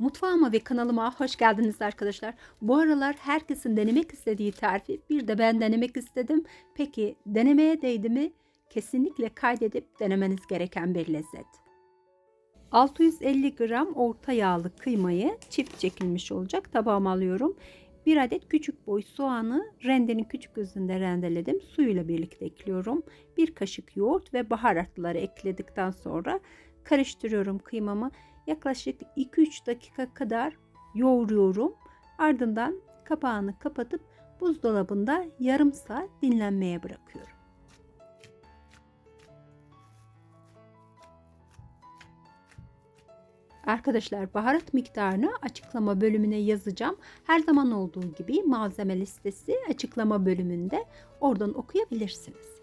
Mutfağıma ve kanalıma hoş geldiniz arkadaşlar. Bu aralar herkesin denemek istediği tarifi bir de ben denemek istedim. Peki denemeye değdi mi? Kesinlikle kaydedip denemeniz gereken bir lezzet. 650 gram orta yağlı kıymayı çift çekilmiş olacak tabağıma alıyorum. Bir adet küçük boy soğanı rendenin küçük gözünde rendeledim. Suyuyla birlikte ekliyorum. Bir kaşık yoğurt ve baharatları ekledikten sonra karıştırıyorum kıymamı. Yaklaşık 2-3 dakika kadar yoğuruyorum. Ardından kapağını kapatıp buzdolabında yarım saat dinlenmeye bırakıyorum. Arkadaşlar baharat miktarını açıklama bölümüne yazacağım. Her zaman olduğu gibi malzeme listesi açıklama bölümünde oradan okuyabilirsiniz.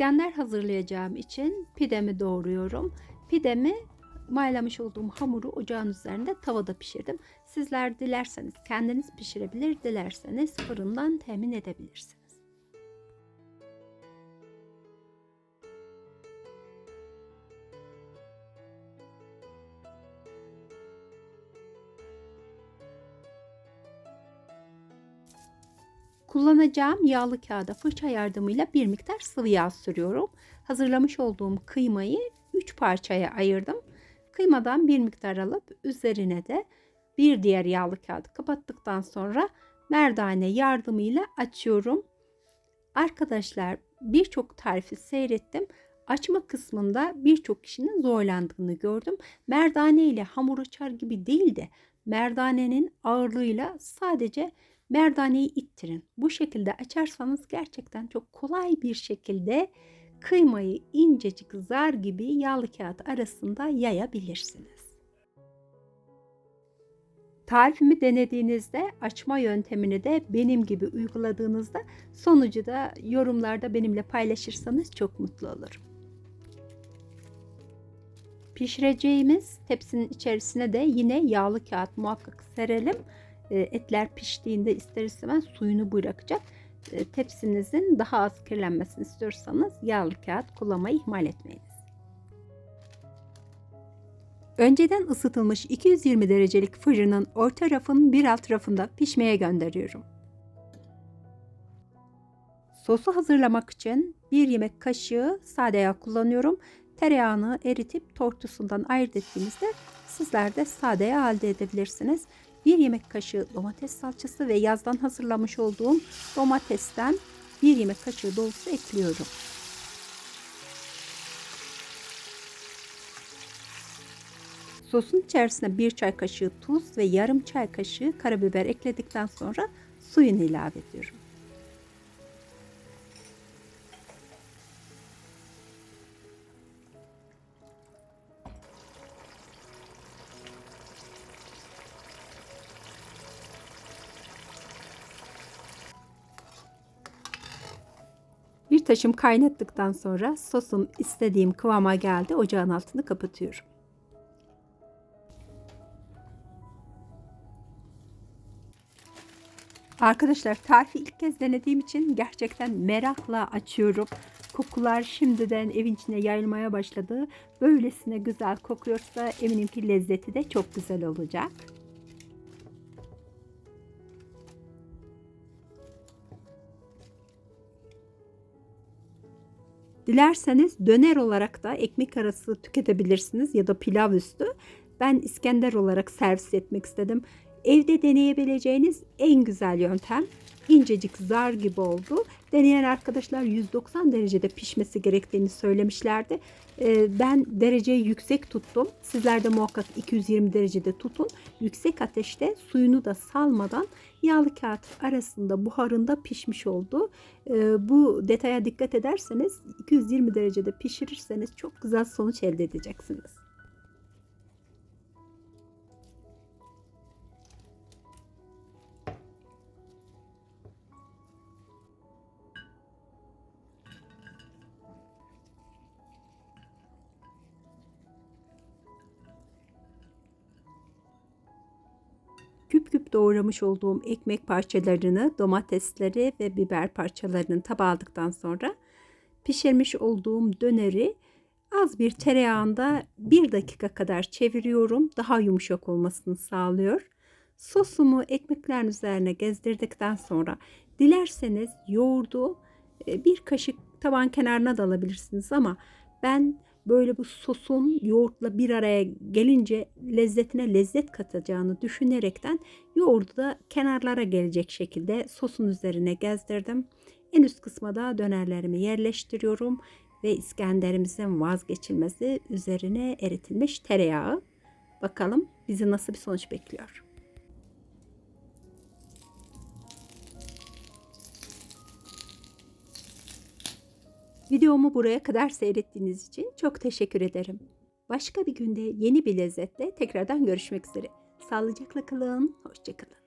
İskender hazırlayacağım için pidemi doğruyorum. Pidemi mayalamış olduğum hamuru ocağın üzerinde tavada pişirdim. Sizler dilerseniz kendiniz pişirebilir, dilerseniz fırından temin edebilirsiniz. Kullanacağım yağlı kağıda fırça yardımıyla bir miktar sıvı yağ sürüyorum. Hazırlamış olduğum kıymayı 3 parçaya ayırdım. Kıymadan bir miktar alıp üzerine de bir diğer yağlı kağıdı kapattıktan sonra merdane yardımıyla açıyorum. Arkadaşlar birçok tarifi seyrettim. Açma kısmında birçok kişinin zorlandığını gördüm. Merdane ile hamur açar gibi değil de merdanenin ağırlığıyla sadece merdaneyi ittirin. Bu şekilde açarsanız gerçekten çok kolay bir şekilde kıymayı incecik zar gibi yağlı kağıt arasında yayabilirsiniz. Tarifimi denediğinizde açma yöntemini de benim gibi uyguladığınızda sonucu da yorumlarda benimle paylaşırsanız çok mutlu olurum. Pişireceğimiz tepsinin içerisine de yine yağlı kağıt muhakkak serelim. Etler piştiğinde ister istemez suyunu bırakacak tepsinizin daha az kirlenmesini istiyorsanız yağlı kağıt kullanmayı ihmal etmeyiniz. Önceden ısıtılmış 220 derecelik fırının orta rafın bir alt rafında pişmeye gönderiyorum. Sosu hazırlamak için bir yemek kaşığı sade yağ kullanıyorum. Tereyağını eritip tortusundan ayırt ettiğinizde sizler de sade yağ elde edebilirsiniz. 1 yemek kaşığı domates salçası ve yazdan hazırlamış olduğum domatesten 1 yemek kaşığı dolusu ekliyorum. Sosun içerisine 1 çay kaşığı tuz ve yarım çay kaşığı karabiber ekledikten sonra suyunu ilave ediyorum. Bir taşım kaynattıktan sonra sosum istediğim kıvama geldi. Ocağın altını kapatıyorum. Arkadaşlar tarifi ilk kez denediğim için gerçekten merakla açıyorum. Kokular şimdiden evin içine yayılmaya başladı. Böylesine güzel kokuyorsa eminim ki lezzeti de çok güzel olacak. Dilerseniz döner olarak da ekmek arası tüketebilirsiniz ya da pilav üstü. Ben İskender olarak servis etmek istedim. Evde deneyebileceğiniz en güzel yöntem. İncecik zar gibi oldu. Deneyen arkadaşlar 190 derecede pişmesi gerektiğini söylemişlerdi. Ee, ben dereceyi yüksek tuttum. Sizler de muhakkak 220 derecede tutun. Yüksek ateşte suyunu da salmadan yağlı kağıt arasında buharında pişmiş oldu. Ee, bu detaya dikkat ederseniz 220 derecede pişirirseniz çok güzel sonuç elde edeceksiniz. Doğramış olduğum ekmek parçalarını, domatesleri ve biber parçalarını tabağa aldıktan sonra pişirmiş olduğum döneri az bir tereyağında bir dakika kadar çeviriyorum. Daha yumuşak olmasını sağlıyor. Sosumu ekmeklerin üzerine gezdirdikten sonra dilerseniz yoğurdu e, bir kaşık taban kenarına da alabilirsiniz ama ben böyle bu sosun yoğurtla bir araya gelince lezzetine lezzet katacağını düşünerekten yoğurdu da kenarlara gelecek şekilde sosun üzerine gezdirdim. En üst kısma da dönerlerimi yerleştiriyorum ve İskenderimizin vazgeçilmezi üzerine eritilmiş tereyağı. Bakalım bizi nasıl bir sonuç bekliyor. Videomu buraya kadar seyrettiğiniz için çok teşekkür ederim. Başka bir günde yeni bir lezzetle tekrardan görüşmek üzere. Sağlıcakla kalın, hoşçakalın.